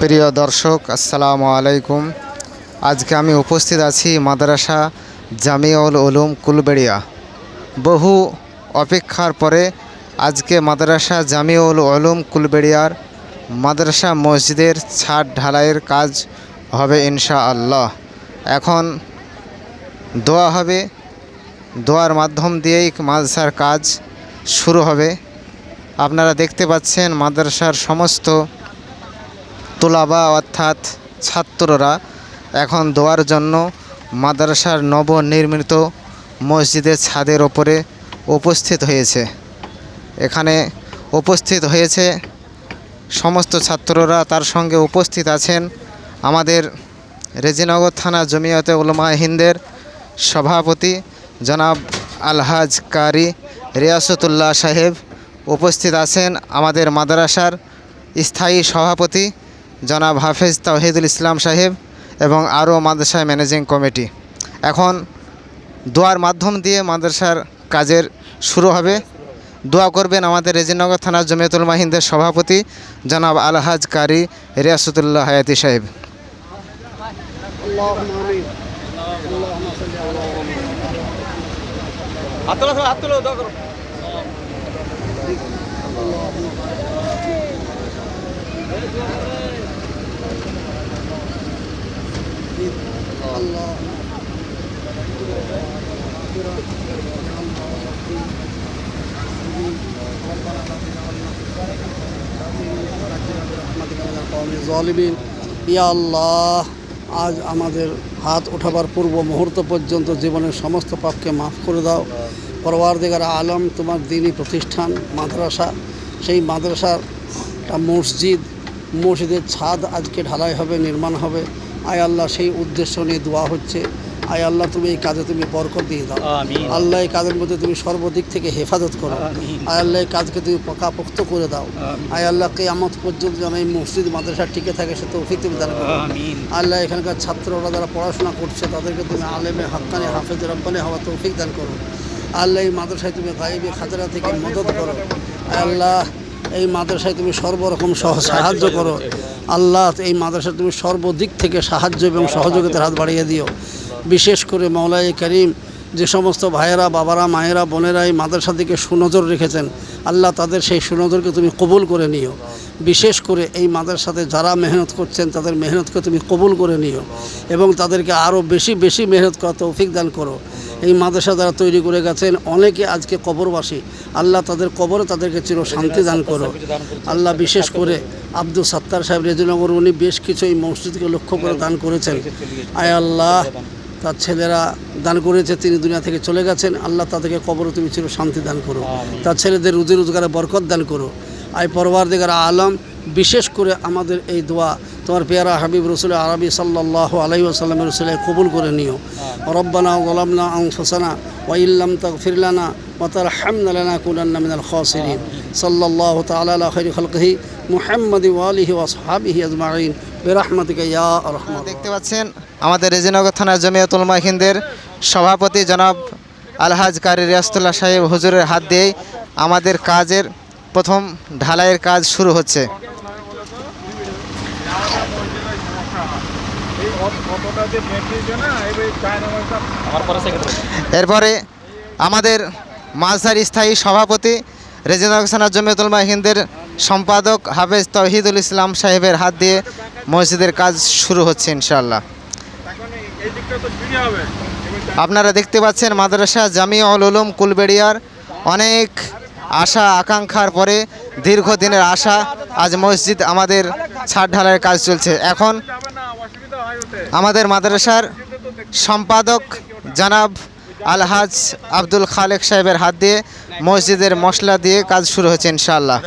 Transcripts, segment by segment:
প্রিয় দর্শক, আসসালামু আলাইকুম। আজকে আমি উপস্থিত আছি মাদ্রাসা জামিউল উলুম কুলবেড়িয়া। বহু অপেক্ষার পরে আজকে মাদ্রাসা জামিউল উলুম কুলবেড়িয়ার মাদ্রাসা মসজিদের ছাদ ঢালাইয়ের কাজ হবে ইনশা আল্লাহ এখন দোয়া হবে, দোয়ার মাধ্যম দিয়েই মাদ্রাসার কাজ শুরু হবে। আপনারা দেখতে পাচ্ছেন মাদ্রাসার সমস্ত তোলাবা অর্থাৎ ছাত্ররা এখন দোয়ার জন্য মাদ্রাসার নবনির্মিত মসজিদের ছাদের ওপরে উপস্থিত হয়েছে। এখানে উপস্থিত হয়েছে সমস্ত ছাত্ররা, তার সঙ্গে উপস্থিত আছেন আমাদের রেজিনগর থানা জমিয়তে উলমা হিন্দের সভাপতি জনাব আলহাজ কারি রিয়াসতুল্লাহ সাহেব। উপস্থিত আছেন আমাদের মাদ্রাসার স্থায়ী সভাপতি জনাব হাফেজ তাওহিদুল ইসলাম সাহেব এবং আরও মাদ্রাসা ম্যানেজিং কমিটি। এখন দোয়ার মাধ্যম দিয়ে মাদ্রাসার কাজের শুরু হবে। দোয়া করবেন আমাদের রেজিনগর থানার জমিয়তুল মাহিন্দের সভাপতি জনাব আলহাজ কারি রিয়াসতুল্লাহ হায়াতি সাহেব। ইয়া আল্লাহ, আজ আমাদের হাত ওঠাবার পূর্ব মুহূর্ত পর্যন্ত জীবনের সমস্ত পাপকে মাফ করে দাও। পরওয়ারদিগার আলম, তোমার দিনই প্রতিষ্ঠান, মাদ্রাসা, সেই মাদ্রাসার মসজিদ, মসজিদের ছাদ আজকে ঢালাই হবে, নির্মাণ হবে। আয় আল্লাহ সেই উদ্দেশ্য নিয়ে দোয়া হচ্ছে। আয় আল্লাহ তুমি এই কাজে তুমি বরকত দিয়ে দাও। আল্লাহ এই কাজের মধ্যে তুমি সর্বদিক থেকে হেফাজত করো। আয় আল্লাহ এই কাজকে তুমি পাকাপোক্ত করে দাও। আয় আল্লাহকে কেয়ামত পর্যন্ত যেন এই মসজিদ মাদ্রাসা টিকে থাকে সে তৌফিক তুমি দান করো। আল্লাহ এখানকার ছাত্ররা যারা পড়াশোনা করছে তাদেরকে তুমি আলেমে হাক্কানি হাফেজ রব্বানি হওয়া তৌফিক দান করো। আল্লাহ এই মাদ্রাসায় তুমি গাইবে খাজরা থেকে মদত করো। আয় আল্লাহ এই মাদ্রাসায় তুমি সর্বরকম সহ সাহায্য করো। আল্লাহ, এই মাদ্রাসা তুমি সর্বদিক থেকে সাহায্য এবং সহযোগিতার হাত বাড়িয়ে দিও। বিশেষ করে মৌলাই করিম যে সমস্ত ভাইয়েরা, বাবারা, মায়েরা, বোনেরা এই মাদ্রাসার দিকে সুনজর রেখেছেন, আল্লাহ তাদের সেই সুনজরকে তুমি কবুল করে নিও। বিশেষ করে এই মাদ্রাসাতে যারা মেহনত করছেন, তাদের মেহনতকে তুমি কবুল করে নিও এবং তাদেরকে আরও বেশি বেশি মেহনত করা তৌফিক দান করো। এই মাদ্রাসা যারা তৈরি করে গেছেন। অনেকে আজকে কবরবাসী। আল্লাহ তাদের কবরে তাদেরকে চির শান্তি দান করো আল্লাহ বিশেষ করে আব্দুল সাত্তার সাহেব রেজনগর উনি বেশ কিছু এই মসজিদকে লক্ষ্য করে দান করেছেন। আয় আল্লাহ, তার ছেলেরা দান করেছে, তিনি দুনিয়া থেকে চলে গেছেন। আল্লাহ তাদেরকে কবরে তুমি চির শান্তি দান করো। তার ছেলেদের রুজি রোজগারে বরকত দান করো। আয় পরবার দিগার আলম বিশেষ করে আমাদের এই দোয়া তোমার পেয়ারা হাবিব রসুল আরবি সাল্লাহ আলাই আসাল্লামের রসুলে কবুল করে নিও। রব্বানা গোলামনা আংফসানা ওয়াইল্লাম তগফির লানা ওতার হামদালানা কুলান্না মিনাল খাসিরিন। সাল্লাল্লাহু তাআলা আলা খাইরি খালকিহি মুহাম্মাদি ওয়ালিহি ওয়াসহাবিহি আজমাইন। বিরহমাতিকা ইয়া আরহামার দেখতে পাচ্ছেন, আমাদের রেজিনগর থানার জমিয়তুল মাহিন্দের সভাপতি জনাব আলহাজ কারি রিয়াসতুল্লাহ সাহেব হুজুরের হাত দিয়েই আমাদের কাজের প্রথম ঢালাইয়ের কাজ শুরু হচ্ছে আমার পরে সেক্রেটারি এরপরে আমাদের মালসার স্থায়ী সভাপতি রেজিনগর থানার জমিয়তুল মাহিন্দের সম্পাদক হাফেজ তহিদুল ইসলাম সাহেবের হাত দিয়ে মসজিদের কাজ শুরু হচ্ছে ইনশাল্লাহ আপনারা দেখতে পাচ্ছেন মাদ্রাসা জামিউল উলুম কুলবেড়িয়ার অনেক আশা আকাঙ্ক্ষার পরে দীর্ঘদিনের আশা আজ মসজিদ আমাদের ছাদ ঢালাইয়ের কাজ চলছে। এখন আমাদের মাদ্রাসার সম্পাদক জনাব আলহাজ আব্দুল খালেক সাহেবের হাত দিয়ে মসজিদের মশলা দিয়ে কাজ শুরু হচ্ছে ইনশাআল্লাহ।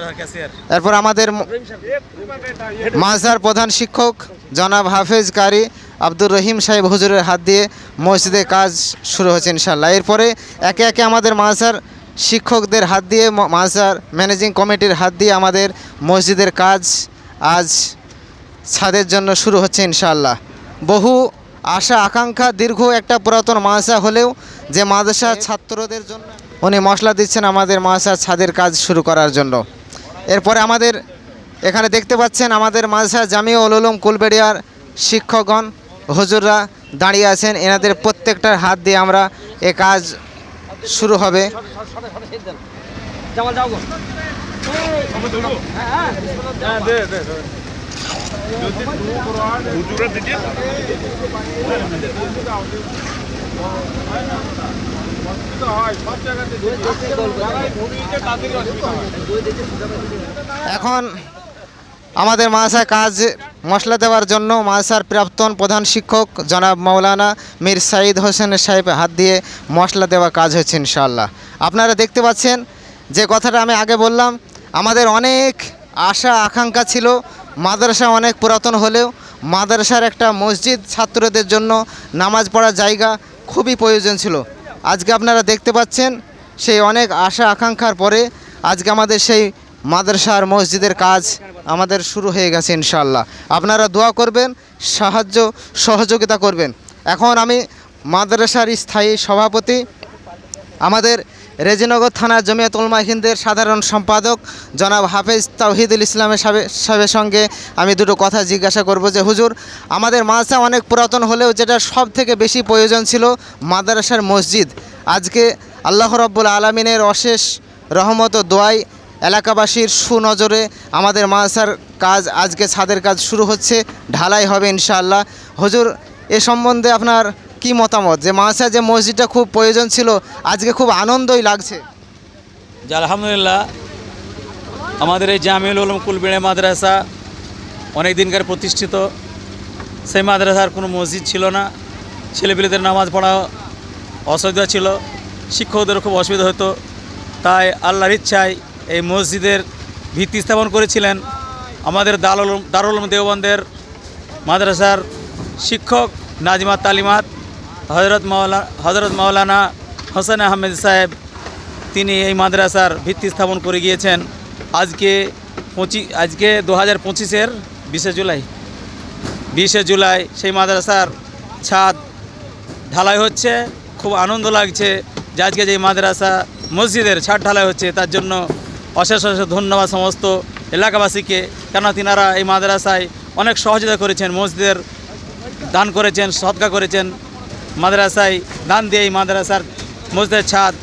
এরপর আমাদের ম- মাজার প্রধান শিক্ষক জনাব হাফেজ কারি আব্দুর রহিম সাহেব হুজুরের হাত দিয়ে মসজিদে কাজ শুরু হচ্ছে ইনশাল্লাহ এরপরে একে একে আমাদের মাজার শিক্ষকদের হাত দিয়ে, ম- মাজার ম্যানেজিং কমিটির হাত দিয়ে আমাদের মসজিদের কাজ আজ ছাদের জন্য শুরু হচ্ছে, ইনশাআল্লাহ। বহু আশা আকাঙ্ক্ষা দীর্ঘ একটা পুরাতন মাদ্রাসা হলেও যে মাদ্রাসা ছাত্রদের জন্য উনি মশলা দিচ্ছেন আমাদের মাদ্রাসার ছাদের কাজ শুরু করার জন্য। এরপরে আমাদের এখানে দেখতে পাচ্ছেন আমাদের মাদ্রাসা জামিয়া উলুম কুলবেড়িয়ার শিক্ষকগণ হুজুররা দাঁড়িয়ে আছেন। এনাদের প্রত্যেকটার হাত দিয়ে আমরা এ কাজ শুরু হবে। জামাল যাও এখন আমাদের মাদ্রাসায় কাজ মশলা দেওয়ার জন্য মাদ্রাসার প্রাক্তন প্রধান শিক্ষক জনাব মৌলানা মীর সাইদ হোসেন সাহেব হাত দিয়ে মশলা দেওয়া কাজ হচ্ছে ইনশাআল্লাহ। আপনারা দেখতে পাচ্ছেন যে কথাটা আমি আগে বললাম, আমাদের অনেক আশা, আকাঙ্ক্ষা ছিল মাদ্রাসা অনেক পুরাতন হলেও মাদ্রাসার একটা মসজিদ ছাত্রদের জন্য নামাজ পড়ার জায়গা খুবই প্রয়োজন ছিল। আজকে আপনারা দেখতে পাচ্ছেন সেই অনেক আশা আকাঙ্ক্ষার পরে আজকে আমাদের সেই মাদ্রাসার মসজিদের কাজ আমাদের শুরু হয়ে গেছে ইনশাল্লাহ আপনারা দোয়া করবেন, সাহায্য, সহযোগিতা করবেন। এখন আমি মাদ্রাসার স্থায়ী সভাপতি, আমাদের রেজিনগর থানার জমিয়াতুল মাহিনদের সাধারণ সম্পাদক জনাব হাফেজ তাওহিদুল ইসলামের সাহেবের সঙ্গে আমি দুটো কথা জিজ্ঞাসা করব যে, হুজুর, আমাদের মাদ্রাসা অনেক পুরাতন হলেও যেটা সব থেকে বেশি প্রয়োজন ছিল মাদ্রাসার মসজিদ। আজকে আল্লাহ রব্বুল আলমিনের অশেষ রহমত দোয়াই এলাকাবাসীর সুনজরে আমাদের মাদ্রাসার কাজ, আজকে ছাদের কাজ শুরু হচ্ছে, ঢালাই হবে ইনশাআল্লাহ। হুজুর, এ সম্বন্ধে আপনার কি মতামত? যে মাদ্রাসার যে মসজিদটা খুব প্রয়োজন ছিল, আজকে খুব আনন্দই লাগছে। যে আলহামদুলিল্লাহ। আমাদের এই জামিউল উলুম কুলবিড়ে মাদ্রাসা অনেক দিনকার প্রতিষ্ঠিত। সেই মাদ্রাসার কোনো মসজিদ ছিল না। ছেলেপিলেদের নামাজ পড়া অসুবিধা ছিল। শিক্ষকদের খুব অসুবিধা হতো। তাই আল্লাহর ইচ্ছায় এই মসজিদের ভিত্তি স্থাপন করেছিলেন আমাদের দারুল দারুল দেওবন্দের মাদ্রাসার শিক্ষক নাজিমাত তালিমাত। হজরত মাওলা হজরত মাওলানা হোসেন আহমেদ সাহেব, তিনি এই মাদ্রাসার ভিত্তি স্থাপন করে গিয়েছেন আজকে পঁচি, আজকে দু হাজার পঁচিশের বিশে জুলাই। বিশে জুলাই সেই মাদ্রাসার ছাদ ঢালাই হচ্ছে, খুব আনন্দ লাগছে যে আজকে যে মাদ্রাসা মসজিদের ছাদ ঢালাই হচ্ছে, তার জন্য অশেষ অশেষ ধন্যবাদ সমস্ত এলাকাবাসীকে, কেননা তিনারা এই মাদ্রাসায় অনেক সহযোগিতা করেছেন, মসজিদের দান করেছেন সৎকা করেছেন। মাদ্রাসায় দান দিয়ে এই মাদ্রাসার মসজিদের ছাদ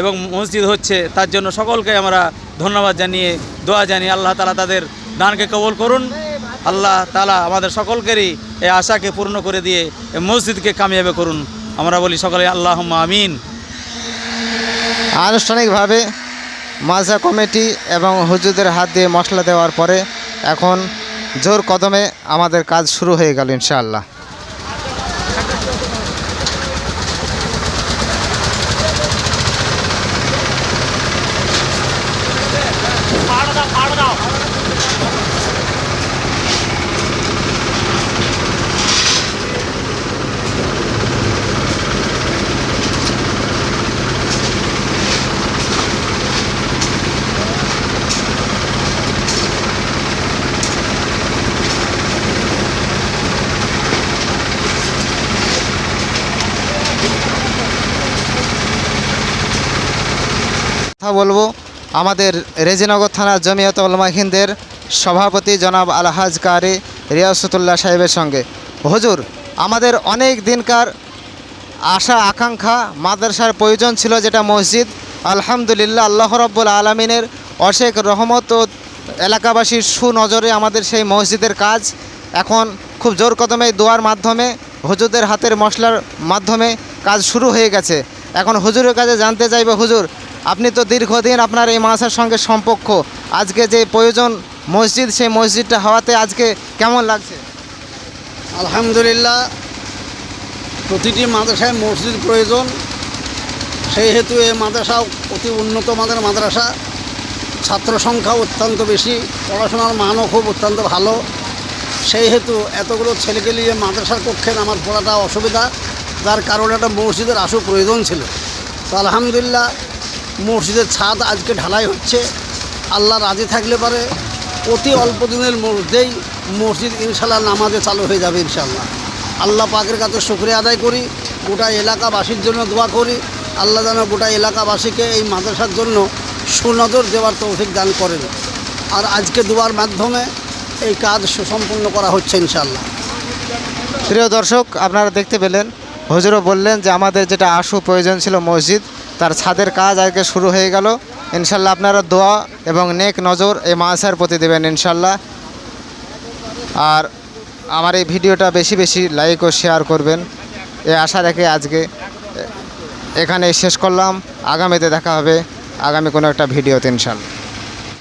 এবং মসজিদ হচ্ছে তার জন্য সকলকে আমরা ধন্যবাদ জানিয়ে, দোয়া জানিয়ে আল্লাহ তালা তাদের দানকে কবল করুন। আল্লাহ তালা আমাদের সকলকেরই এই আশাকে পূর্ণ করে দিয়ে এই মসজিদকে কামিয়াবে করুন। আমরা বলি সকলে আল্লাহ আমিন। আনুষ্ঠানিকভাবে মাজা কমিটি এবং হুজুদের হাত দিয়ে মশলা দেওয়ার পরে এখন জোর কদমে আমাদের কাজ শুরু হয়ে গেল ইনশাআল্লাহ। কথা বলব। আমাদের রেজিনগর থানার জমিয়ত উলমা হিন্দের সভাপতি জনাব আলহাজ কারি রিয়াসতুল্লাহ সাহেবের সঙ্গে। হুজুর, আমাদের অনেক দিনকার আশা, আকাঙ্ক্ষা, মাদ্রাসার প্রয়োজন ছিল যেটা মসজিদ। আলহামদুলিল্লাহ, আল্লাহ রব্বুল আলমিনের অশেক রহমত ও এলাকাবাসীর সুনজরে আমাদের সেই মসজিদের কাজ এখন খুব জোর কদমে দোয়ার মাধ্যমে, হুজুরদের হাতের মশলার মাধ্যমে কাজ শুরু হয়ে গেছে। এখন হুজুরের কাছে জানতে চাইবে, হুজুর আপনি তো দীর্ঘদিন আপনার এই মাসার সঙ্গে সম্পর্ক। আজকে যে প্রয়োজন মসজিদ, সেই মসজিদটা হওয়াতে আজকে কেমন লাগছে? আলহামদুলিল্লাহ, প্রতিটি মাদ্রাসায় মসজিদ প্রয়োজন। সেই হেতু এই মাদ্রাসা অতি উন্নত মানের মাদ্রাসা। ছাত্র সংখ্যা অত্যন্ত বেশি, পড়াশোনার মানও খুব অত্যন্ত ভালো। সেই হেতু এতগুলো ছেলেকে নিয়ে মাদ্রাসার কক্ষে নামাজ পড়াটা অসুবিধা, যার কারণে একটা মসজিদের আসু প্রয়োজন ছিল। তো আলহামদুলিল্লাহ মসজিদের ছাদ আজকে ঢালাই হচ্ছে। আল্লাহ রাজি থাকলে পারে, অতি অল্প দিনের মধ্যেই মসজিদ ইনশাল্লাহ নামাজে চালু হয়ে যাবে ইনশাল্লাহ। আল্লাহ পাকের কাছে শুক্রিয়া আদায় করি, গোটা এলাকাবাসীর জন্য দোয়া করি। আল্লাহ যেন গোটা এলাকাবাসীকে এই মাদ্রাসার জন্য সুনজর দেওয়ার তৌফিক দান করেন। আর আজকে দুয়ার মাধ্যমে এই কাজ সুসম্পন্ন করা হচ্ছে ইনশাল্লাহ। প্রিয় দর্শক, আপনারা দেখতে পেলেন, হুজুরও বললেন যে আমাদের যেটা আশু প্রয়োজন ছিল মসজিদ তার ছাদের কাজ আজকে শুরু হয়ে গেল। ইনশাল্লাহ আপনারা দোয়া এবং নেক নজর এই মাসের প্রতি দেবেন ইনশাল্লাহ। আর আমার এই ভিডিওটা বেশি বেশি লাইক ও শেয়ার করবেন। এ আশা রেখে আজকে এখানে শেষ করলাম। আগামীতে দেখা হবে। আগামী কোনো একটা ভিডিওতে ইনশাল্লাহ।